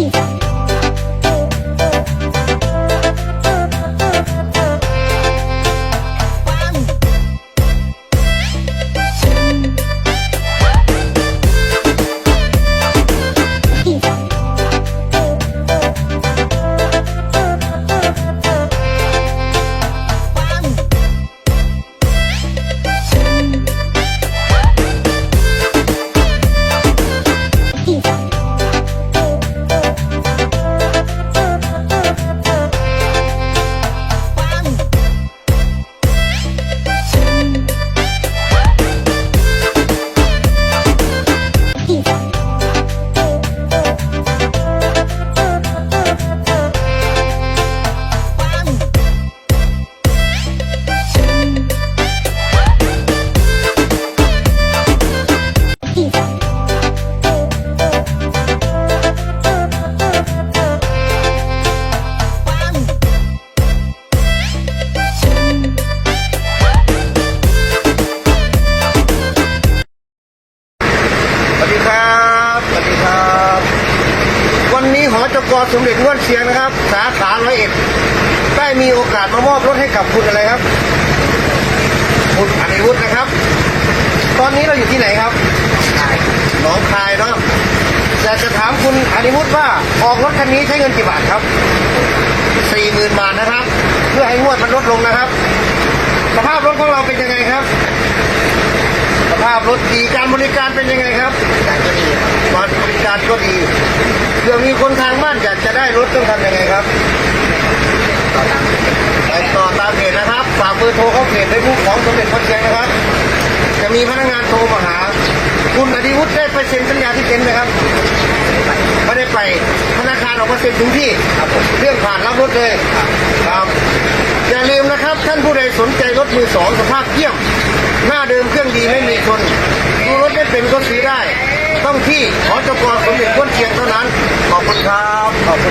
สวั วัสดีครับ วันนี้หอจกสมเด็จง้วนเชียงนะครับ สาขาร้อยเอ็ดได้มีโอกาสมามอบรถให้กับคุณอะไรครับ คุณอนิวุฒินะครับ ตอนนี้เราอยู่ที่ไหนครับหนองคายเนาะอยากจะถามคุณอนิวุฒิว่าออกรถคันนี้ใช้เงินกี่บาทครับสี่หมื่นบาทนะครับ เพื่อให้งวดมันลดลงนะครับ สภาพรถของเราเป็นยังไงครับ สภาพรถดีการบริการเป็นยังไงครับการก็ดีการบริ ก็ดีเผื่อมีคนทางบ้านอยากจะได้รถต้องทำยังไงครับไปต่อตามเพจนะครับ ฝากเบอร์โทรเข้าเพจในผู้ของสมเด็จพระเชียงนะครับ จะมีพนักงานโทรมาหา คุณอธิวุฒิได้ไปเซ็นสัญญาที่เต็นท์ไหมครับไม่ได้ไปธนาคารออกมาเซ็นถึงที่เรื่องผ่านรับรถเลยครับอย่าลืมนะครับ ท่านผู้ใดสนใจรถมือสองสภาพเยี่ยม หน้าเดิมเครื่องดีไม่มีชนดูรถไม่เป็นก็ซื้อได้ ต้องที่ขอจกรสมเด็จพ้นเทียงเท่านั้นขอบคุณครับขอบคุณ